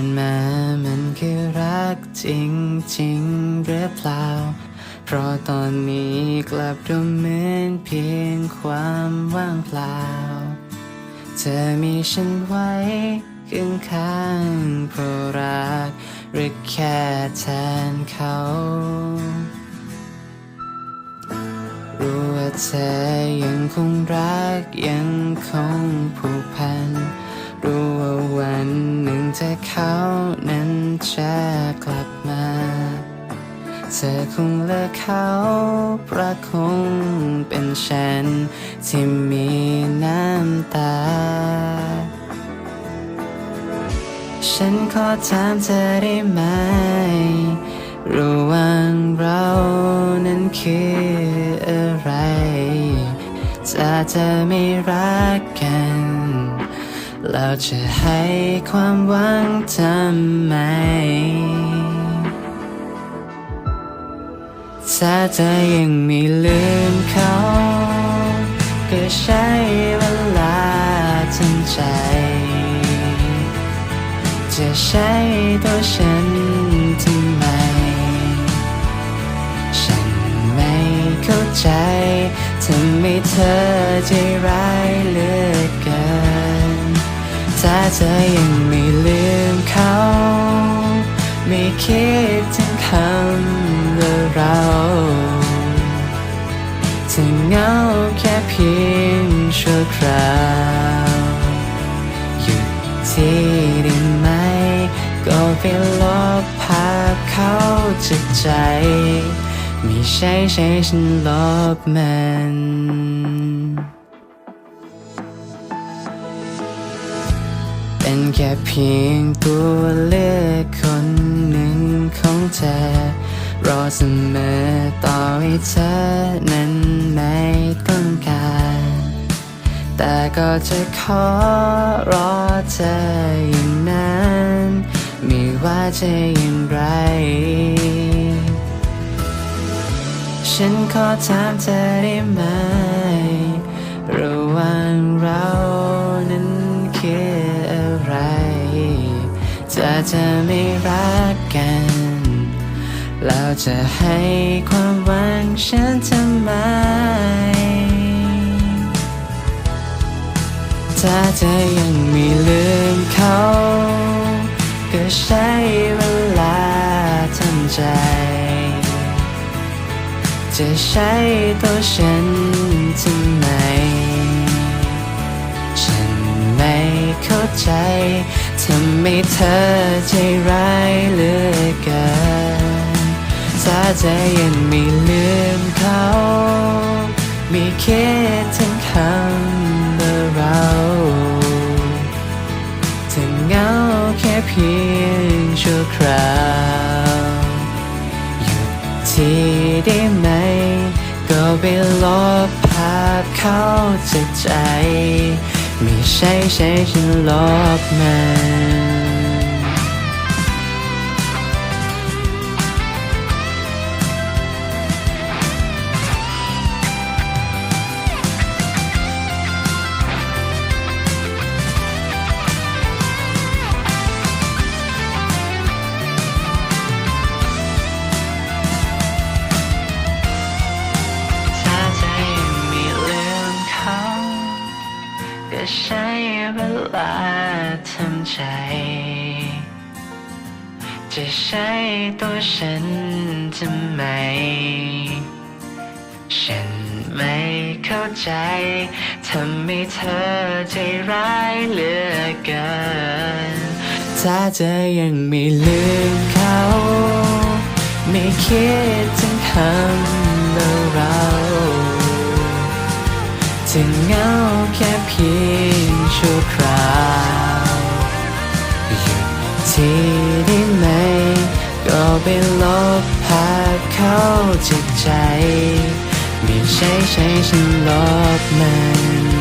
ที่ผ่านมามันคือรักจริงจริงหรือเปล่า เพราะตอนนี้กลับดูเหมือนเพียงความว่างเปล่า เธอมีฉันไว้ข้างข้างเพราะรักหรือแค่แทนเขารู้ว่าเธอยังคงรักยังคงผูกพัน รู้ว่าวันหนึ่งเธอเขานั้นจะกลับมา เธอคงเลิกเขาเพราะคงเป็นฉัน ที่มีน้ำตา ฉันขอถามเธอได้ไหมระหว่างเรานั้นคืออะไรถ้าเธอไม่รักกัน เราจะให้ความหวังทำไม ถ้าเธอยังไม่ลืมเขา ก็ใช้เวลาทำใจ จะใช้ตัวฉันทำไม ฉันไม่เข้าใจทำไมเธอใจร้ายเลือก ถ้าเธอยังไม่ลืมเขา ไม่คิดถึงคำว่าเราจะเหงาแค่เพียงชั่วคราวหยุดที่ได้ไหม ก็ไปลบภาพเขาจากใจ ไม่ใช่ใช่ฉันลบมัน แค่เพียงตัวเลือกคนหนึ่งของเธอ รอเสมอต่อให้เธอนั้นไม่ต้องการ แต่ก็จะขอรอเธออย่างนั้นไม่ว่าจะอย่างไร ฉันขอถามเธอได้ไหมระหว่างเรา ถ้าเธอไม่รักกัน เราจะให้ความหวังฉันทำไม ถ้าเธอยังไม่ลืมเขา ก็ใช้เวลาทำใจ จะใช้ตัวฉันทำไม ฉันไม่เข้าใจ ทำไมเธอใจร้ายเหลือเกินถ้าเธอยังไม่ลืมเขาไม่คิดถึงคำว่าเราถึงเหงาแค่เพียงชั่วคราวหยุดที่ได้ไหม ก็ไปลบภาพเขาจากใจ ไม่ใช่ใช่ฉันลบมัน เวลาทำใจ จะใช้ตัวฉันทำไม ฉันไม่เข้าใจ ทำให้เธอใจร้ายเหลือเกิน ถ้าเธอยังไม่ลืมเขา ไม่คิดถึงคำว่าเรา จะเหงาแค่เพียงชั่วคราวหยุดที่ได้ไหม ก็ไปลบภาพเข้าจิตใจ ไม่ใช่ใช้ฉันลบมัน